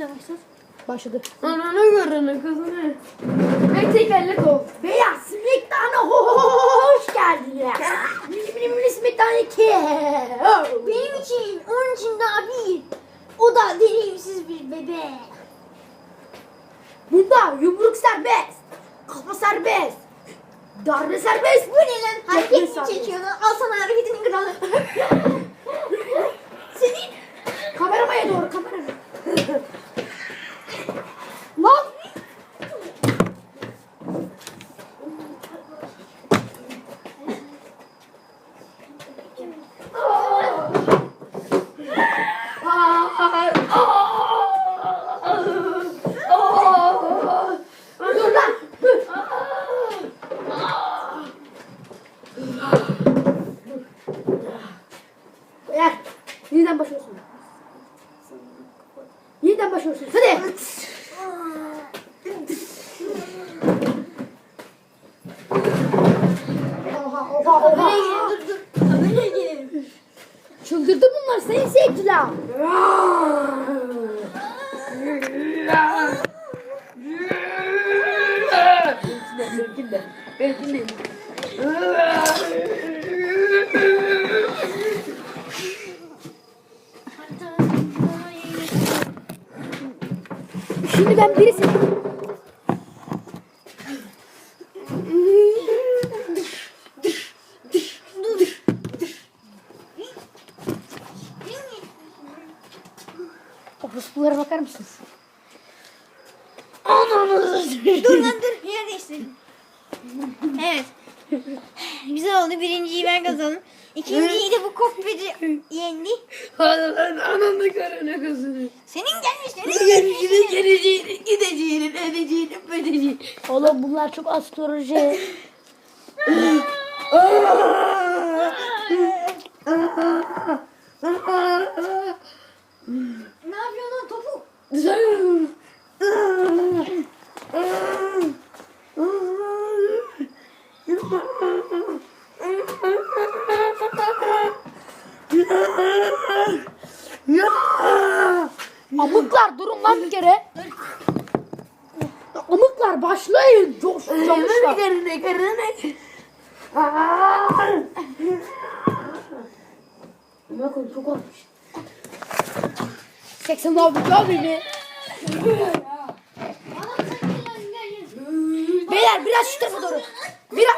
Şimdi başlar. Başladı. Ananı görünü kızını. Ve tek elle kov. Beyaz Smackdown'a hoş geldiniz. Benim benim Smackdown 2. Benim için, onun için daha bir. O da deneyimsiz bir bebek. Bunda yumruk serbest. Kafa serbest. Darbe serbest. Bu ne lan? Hareket mi serbest. çekiyorsun? Al sana hareketinin kralı. Senin Kameramaya doğru kameraya. Lan. Dur lan. Eğer yeniden başlıyorsun. Yeniden başlıyorsun. Hadi. Oha oha oha. dur dur. Böyle gelin. Çıldırdı bunlar sayın seyirciler. Benimkinde de. Benimkinde de. Şimdi ben birisi... Orospulara bakar mısınız? dur lan dur. Yer değiştir. Evet. Güzel oldu. Birinciyi ben kazandım. İkinciyi de bu kopyacı yendi. Ananı görünü kızını. Senin gelmiş. Senin gelmiş. Geleceğini, geleceğini, gideceğini, edeceğini, ödeceğini. Oğlum bunlar çok astroloji. Ne yapıyorsun lan topu? Amıklar durun lan bir kere. Amıklar başlayın. Coş, coşlar. Görünü, görünü. Amına koyayım çok olmuş. 80 abi beni. Beyler biraz şu tarafa doğru. Biraz